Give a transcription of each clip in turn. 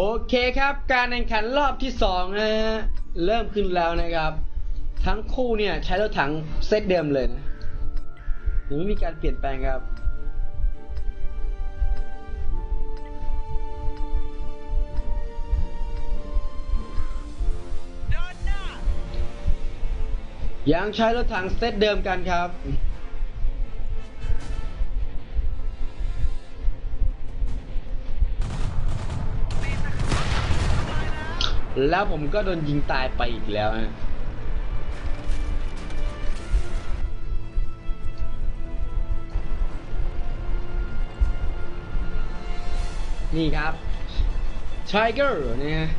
โอเคครับ การแข่งขันรอบที่สองนะฮะเริ่มขึ้นแล้วนะครับ ทั้งคู่เนี่ยใช้รถถังเซตเดิมเลยนะยังไม่มีการเปลี่ยนแปลงครับยังใช้รถถังเซตเดิมกันครับ แล้วผมก็โดนยิงตายไปอีกแล้วฮะนี่ครับช i เกอร์เนี่ยฮะ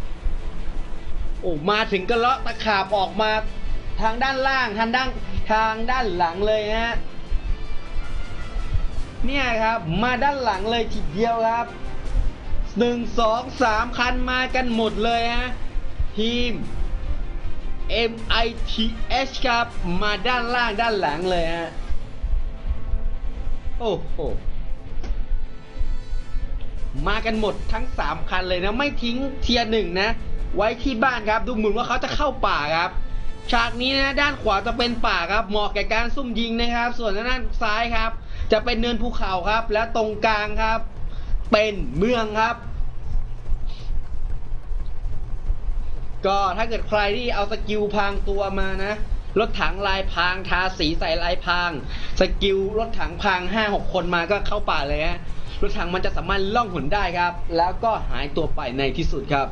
โอ้มาถึงก็เลาะตะขาบออกมาทางด้านล่างทางด้านทางด้านหลังเลยฮะเนี่ยครับ มาด้านหลังเลยทีเดียวครับหนึ่งสองสามคันมากันหมดเลยฮะ ทีม MITH ครับ มาด้านล่างด้านหลังเลยฮะ โอ้โห มากันหมดทั้ง 3 คันเลยนะ ไม่ทิ้งเทียร์หนึ่งนะ ไว้ที่บ้านครับ ดูเหมือนว่าเขาจะเข้าป่าครับ ฉากนี้นะ ด้านขวาจะเป็นป่าครับ เหมาะแก่การซุ่มยิงนะครับ ส่วนด้านซ้ายครับ จะเป็นเนินภูเขาครับ และตรงกลางครับ เป็นเมืองครับ ก็ถ้าเกิดใครที่เอาสกิลพรางตัวมานะ รถถังลายพรางทาสีใส่ลายพราง สกิลรถถังพรางห้าหกคนมาก็เข้าป่าเลยฮะรถถังมันจะสามารถล่องหนได้ครับ แล้วก็หายตัวไปในที่สุดครับ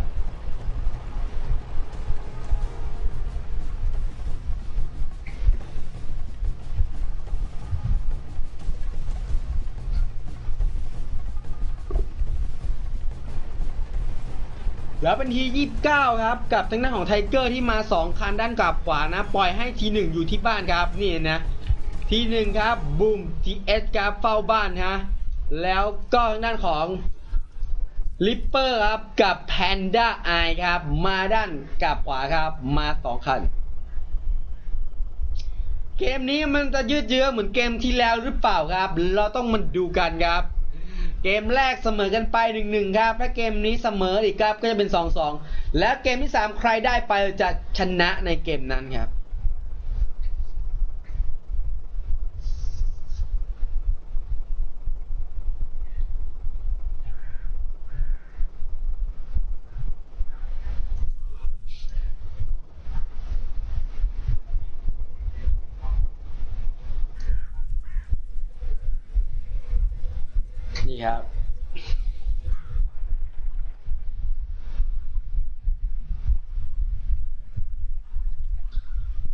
แล้วเป็นที 29 ครับ กับทางด้านของไทเกอร์ที่มา 2 คันด้านกลับขวานะ ปล่อยให้ที1อยู่ที่บ้านครับนี่นะทีหนึ่งครับบูมทีเอสครับเฝ้าบ้านฮะแล้วก็ทางด้านของลิปเปอร์ครับกับแพนด้าไอครับ มาด้านกลับขวาครับมา 2 คัน เกมนี้มันจะยืดเยื้อเหมือนเกมที่แล้วหรือเปล่าครับ เราต้องมาดูกันครับ เกมแรกเสมอกันไปหนึ่งหนึ่งครับถ้าเกมนี้เสมออีกครับก็จะเป็นสองสองและเกมที่สามใครได้ไปจะชนะในเกมนั้นครับ ครับ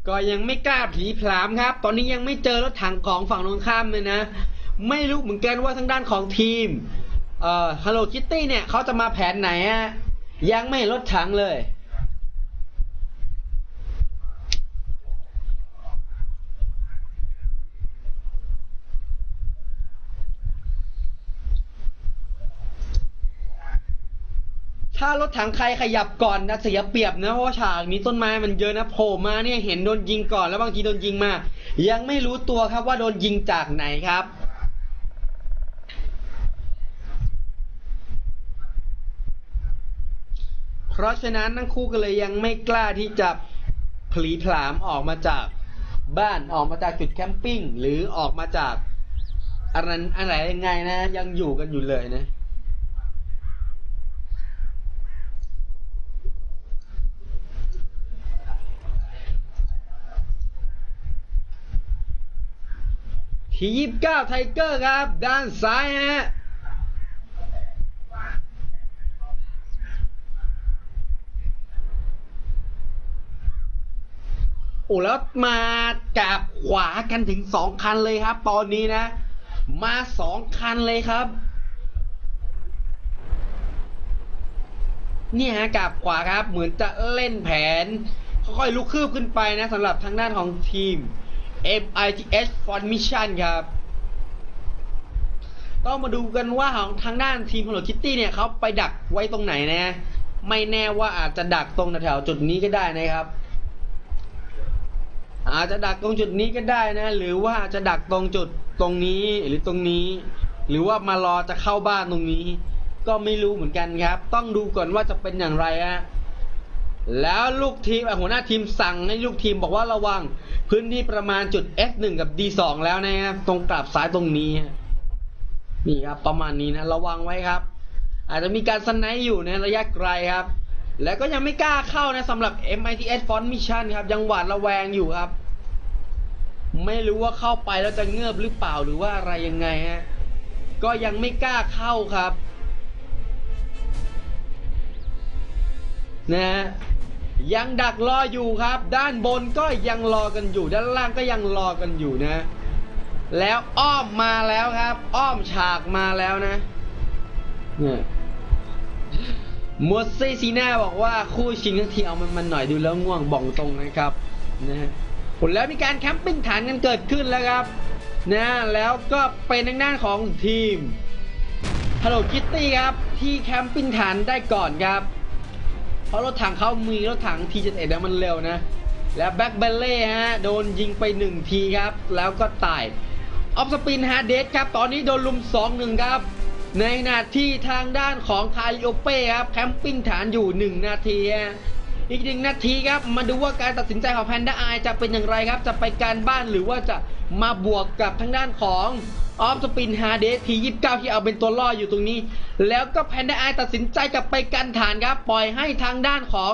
ก็ยังไม่กล้าผีผลามครับ ตอนนี้ยังไม่เจอรถถังของฝั่งตรงข้ามเลยนะ ไม่รู้เหมือนกันว่าทางด้านของทีม เอ่อ Hello Kitty เนี่ยเขาจะมาแผนไหนฮะยังไม่เห็นรถถังเลย ถ้ารถถังใครขยับก่อนนะเสียเปรียบนะเพราะว่าฉากนี้ต้นไม้มันเยอะนะโผล่มาเนี่ยเห็นโดนยิงก่อนแล้วบางทีโดนยิงมา ยังไม่รู้ตัวครับว่าโดนยิงจากไหนครับเพราะฉะนั้นทั้งคู่ก็เลยยังไม่กล้าที่จะผลีผลามออกมาจากบ้านออกมาจากจุดแคมปิ้งหรือออกมาจากอะไรอะไรยังไงนะ ยังอยู่กันอยู่เลยนะ ทียี่สิบเก้าไทเกอร์ครับ ด้านซ้ายฮะโอ้แล้วมากับขวากันถึงสองคันเลยครับ ตอนนี้นะ มาสองคันเลยครับ เนี่ยฮะกับขวาครับเหมือนจะเล่นแผน ค่อยๆลุกคืบขึ้นไปนะสำหรับทางด้านของทีม MITH Formation ครับต้องมาดูกันว่าของทางด้านทีม Hello Kitty เนี่ยเขาไปดักไว้ตรงไหนนะ ไม่แน่ว่าอาจจะดักตรงแถวจุดนี้ก็ได้นะครับ อาจจะดักตรงจุดนี้ก็ได้นะ หรือว่าจะดักตรงจุดตรงนี้หรือตรงนี้ หรือว่ามารอจะเข้าบ้านตรงนี้ ก็ไม่รู้เหมือนกันครับ ต้องดูก่อนว่าจะเป็นอย่างไรฮะ แล้วลูกทีมอะหัวหน้าทีมสั่งให้ลูกทีมบอกว่าระวัง พื้นที่ประมาณจุด S1 กับ D2 แล้วนะครับตรงกลับซ้ายตรงนี้ นี่ครับ ประมาณนี้นะระวังไว้ครับ อาจจะมีการสไนด์อยู่ในระยะไกลครับ แล้วก็ยังไม่กล้าเข้านะสำหรับ MITS Front Mission ครับ ยังหวาดระแวงอยู่ครับ ไม่รู้ว่าเข้าไปแล้วจะเงือบหรือเปล่าหรือว่าอะไรยังไงฮะก็ยังไม่กล้าเข้าครับ นะฮะ ยังดักรออยู่ครับ ด้านบนก็ยังรอกันอยู่ ด้านล่างก็ยังรอกันอยู่นะ แล้วอ้อมมาแล้วครับ อ้อมฉากมาแล้วนะเนี่ยมัวซีซีน่าบอกว่าคู่ชิงทั้งทีเอามันมันหน่อยดูแล้วง่วงบอกตรงนะครับนะผลแล้วมีการแคมปิ้งฐานกันเกิดขึ้นแล้วครับนะแล้วก็เป็นทางด้านของทีม Hello Kitty ครับที่แคมปิ้งฐานได้ก่อนครับ ราะรถถังเขามีรถถัง T71 แล้วมันเร็วนะ แล้วแบ็คเบลเล่ฮะโดนยิงไป 1 ทีครับ แล้วก็ตายออฟสปินฮาเดสครับ ตอนนี้โดนลุม 2-1 ครับ ในขณะที่ทางด้านของคาริโอเป้ครับ แคมปิ้งฐานอยู่ 1 นาทีอีกหนึ่งนาทีครับ มาดูว่าการตัดสินใจของแพนด้าไอจะเป็นอย่างไรครับ จะไปการบ้านหรือว่าจะ มาบวกกับทางด้านของออฟสปินฮาเดสที29ที่เอาเป็นตัวล่ออยู่ตรงนี้ แล้วก็แพนด้าไอตัดสินใจกลับไปกันฐานครับ ปล่อยให้ทางด้านของ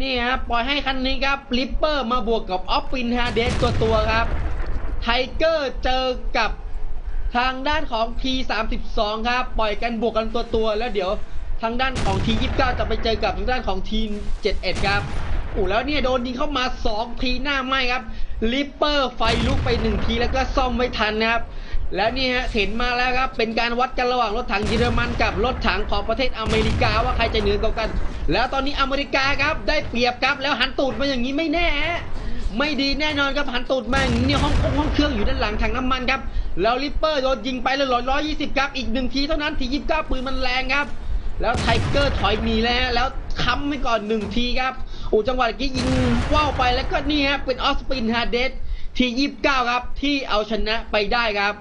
นี่ครับปล่อยให้คันนี้ครับลิปเปอร์มาบวกกับออฟฟินฮาเดสตัวตัวครับไทเกอร์เจอกับทางด้านของ T32 ครับ ปล่อยกันบวกกันตัวตัวแล้วเดี๋ยวทางด้านของ T29 จะไปเจอกับทางด้านของ T71 ครับโอ้แล้วเนี่ยโดนยิงเข้ามา 2 ทีหน้าไหมครับ ลิปเปอร์ไฟลุกไป1ทีแล้วก็ซ่อมไม่ทันนะครับ แล้วนี่ฮะเห็นมาแล้วครับ เป็นการวัดกันระหว่างรถถังเยอรมันกับรถถังของประเทศอเมริกาว่าใครจะเหนือกว่ากัน แล้วตอนนี้อเมริกาครับได้เปรียบครับ แล้วหันตูดมาอย่างนี้ไม่แน่ไม่ดีแน่นอนครับหันตูดมาอย่างเนี่ยห้องห้องเครื่องอยู่ด้านหลังถังน้ำมันครับ แล้วลิปเปอร์โดนยิงไปเลยร้อยยี่สิบครับ อีกหนึ่งทีเท่านั้นทียี่สิบเก้าปืนมันแรงครับ แล้วไทเกอร์ถอยหนีแล้วแล้วค้ำให้ก่อนหนึ่งทีครับ อูจังหวะกี้ยิงว่าวไปแล้วก็นี่ฮะเป็นออสปินฮาเดสทียี่สิบเก้าครับ ที่เอาชนะไปได้ครับ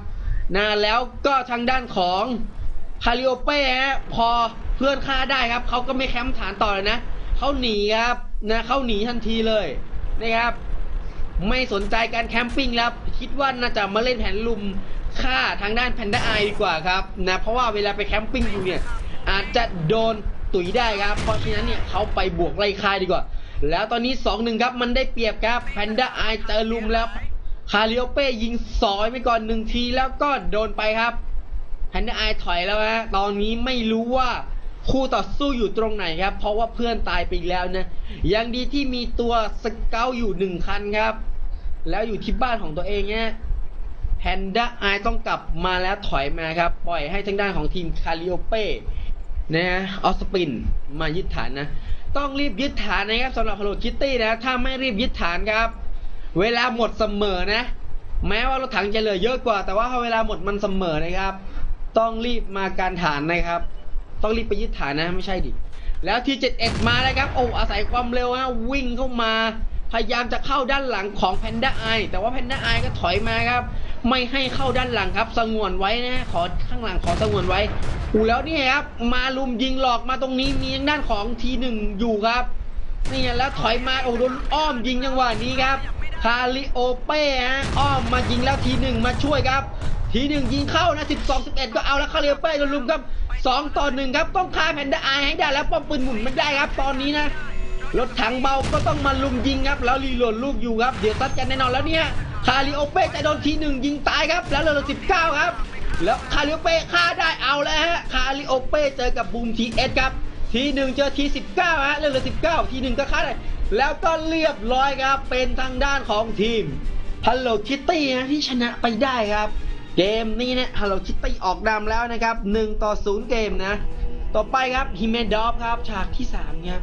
นะแล้วก็ทางด้านของคาริโอเป้ฮะพอเพื่อนฆ่าได้ครับเขาก็ไม่แคมป์ฐานต่อเลยนะเขาหนีครับนะเขาหนีทันทีเลยนะครับ ไม่สนใจการแคมปิ้งแล้วคิดว่าน่าจะมาเล่นแผนลุมฆ่าทางด้านแพนด้าไอดีกว่าครับนะเพราะว่าเวลาไปแคมปิ้งอยู่เนี่ยอาจจะโดน ตุ๋ยได้ครับ เพราะฉะนั้นเนี่ยเขาไปบวกไล่ฆ่าดีกว่า แล้วตอนนี้ 2-1 ครับมันได้เปรียบครับแพนด้าไอเจอลุมแล้วคาริโอเป้ยิงสอยไปก่อนหนึ่งทีแล้วก็โดนไปครับแพนด้าไอถอยแล้วฮะตอนนี้ไม่รู้ว่าคู่ต่อสู้อยู่ตรงไหนครับ เพราะว่าเพื่อนตายไปแล้วนะ ยังดีที่มีตัวสเกลอยู่หนึ่งคันครับ แล้วอยู่ที่บ้านของตัวเองเนี่ยแพนด้าไอต้องกลับมาแล้วถอยมาครับ ปล่อยให้ทางด้านของทีมคาริโอเป้ นะฮะออสปินมายึดฐานนะ ต้องรีบยึดฐานนะครับสำหรับ Hello Kitty นะ ถ้าไม่รีบยึดฐานครับ เวลาหมดเสมอนะ แม้ว่ารถถังจะเหลือเยอะกว่า แต่ว่าพอเวลาหมดมันเสมอนะครับ ต้องรีบมาการฐานนะครับ ต้องรีบไปยึดฐานนะไม่ใช่ดิแล้วที71มาแล้วครับโอ้อาศัยความเร็วนะวิ่งเข้ามา พยายามจะเข้าด้านหลังของแพนด้าไอแต่ว่าแพนด้าไอก็ถอยมาครับ ไม่ให้เข้าด้านหลังครับ สงวนไว้นะขอข้างหลังขอสงวนไว้อูแล้วนี่ครับมาลุมยิงหลอกมาตรงนี้มีทางด้านของทีหนึ่งอยู่ครับนี่แล้วถอยมาโอ้โดนอ้อมยิงจังหวะนี้ครับคาริโอเป้ฮะอ้อมมายิงแล้วทีหนึ่งมาช่วยครับ ทีหนึ่งยิงเข้านะ12 11 ก็เอาแล้วคาริโอเป้โดนลุมครับ2ต่อ1ครับต้องฆ่าแพนด้าไอให้ได้แล้วป้อมปืนหมุนไม่ได้ครับ ตอนนี้นะ รถถังเบาก็ต้องมาลุมยิงครับ แล้วรีโหลดลูกอยู่ครับ เดี๋ยวซัดกันแน่นอนแล้วเนี่ยคาริโอเป้จะโดนทีหนึ่งยิงตายครับ แล้วเหลือ19ครับ แล้วคาริโอเป้ฆ่าได้เอาแล้วฮะคาริโอเป้เจอกับบูมทีเอสครับทีหนึ่งเจอทีสิบเก้าฮะเหลือสิบเก้าทีหนึ่งก็ฆ่าได้แล้วก็เรียบร้อยครับ เป็นทางด้านของทีม Hello Kitty นะที่ชนะไปได้ครับ เกมนี้เนี่ย Hello Kitty ออกนำแล้วนะครับ1ต่อ0เกมนะ ต่อไปครับฮิเมดอฟครับฉากที่3ครับ